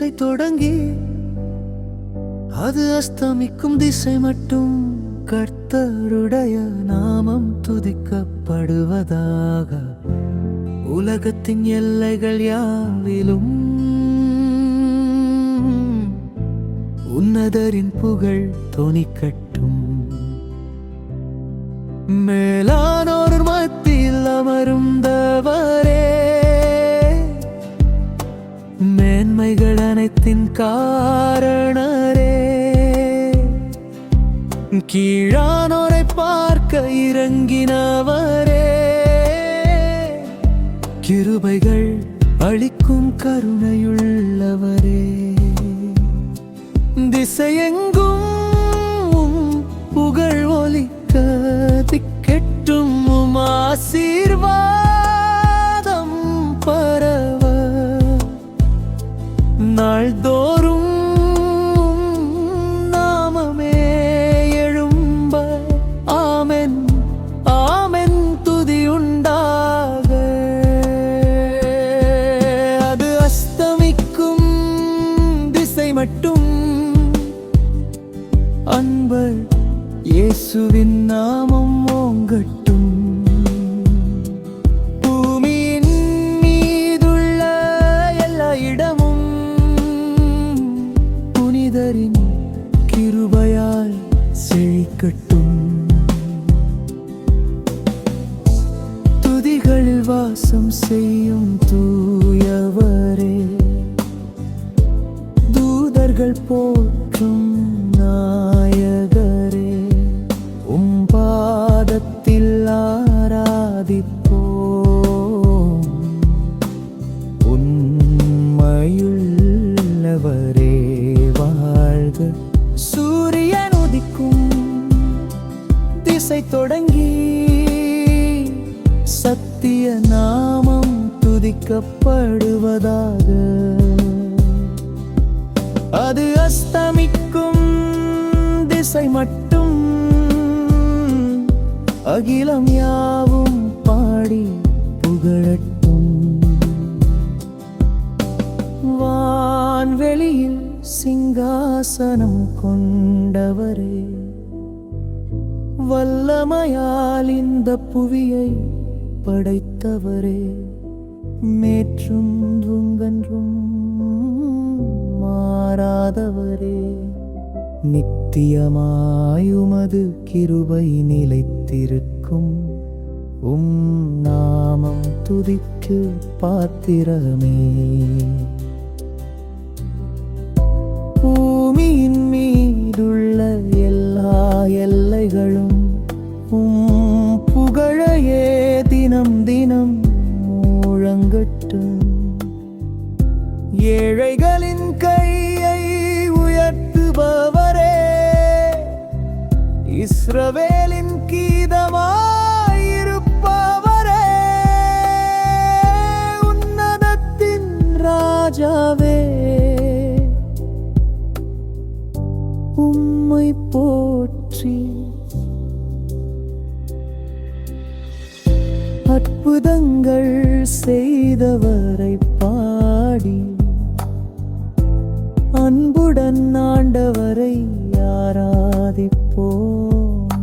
திசை தொடங்கி அது அஸ்தமிக்கும் திசை மட்டும் கர்த்தருடைய நாமம் துதிக்கப்படுவதாக. உலகத்தின் எல்லைகள் யாவிலும் உன்னதரின் புகழ் தொனிக்கட்டும். மேலானோர் மத்தியில் அமரும் மேன்மைகள் அனைத்தின் காரணரே. கீழானோரை பார்க்க இறங்கினவரே. கிருபைகள் அளிக்கும் கருணையுள்ளவரே. திசையெங்கும் புகழ் ஒலிக்க திக்கெட்டும் உம் அன்பர் இயேசுவின் நாமம் ஓங்கட்டும். பூமியின் மீதுள்ள எல்லா இடமும் புனிதரின் கிருபையால் செழிக்கட்டும். துதிகளில் வாசம் செய்யும் தூயவரே தூதர்கள் போற்றும் பார்த்து சூரியன் உதிக்கும். திசை தொடங்கி சத்திய நாமம் துதிக்கப்படுவதாக. அது அஸ்தமிக்கும் திசை மட்டும். அகிலம் யாவும் பாடி புகழட்டும். சாசனம் கொண்டவரே. வல்லமையால் இந்த புவியை படைத்தவரே. மேற்றும் துங்கன்றும் மாறாதவரே. நித்தியமாயுமது கிருபை நிலைத்திருக்கும். உம் நாமம் துதிக்கு பாத்திரமே. முழங்கட்டும் ஏழைகளின் கையை உயர்த்துபவரே இஸ்ரவேலின் கீதமாயிருப்பவரே உன்னதத்தின் ராஜாவே. அற்புதங்கள் செய்தவரை பாடி அன்புடன் ஆண்டவரை ஆராதிப்போம்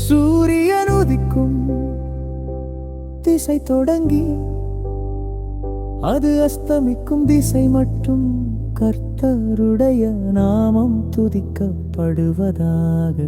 சூரியன் உதிக்கும் திசை தொடங்கி அது அஸ்தமிக்கும் திசை மட்டும் கர்த்தருடைய நாமம் துதிக்கப்படுவதாக.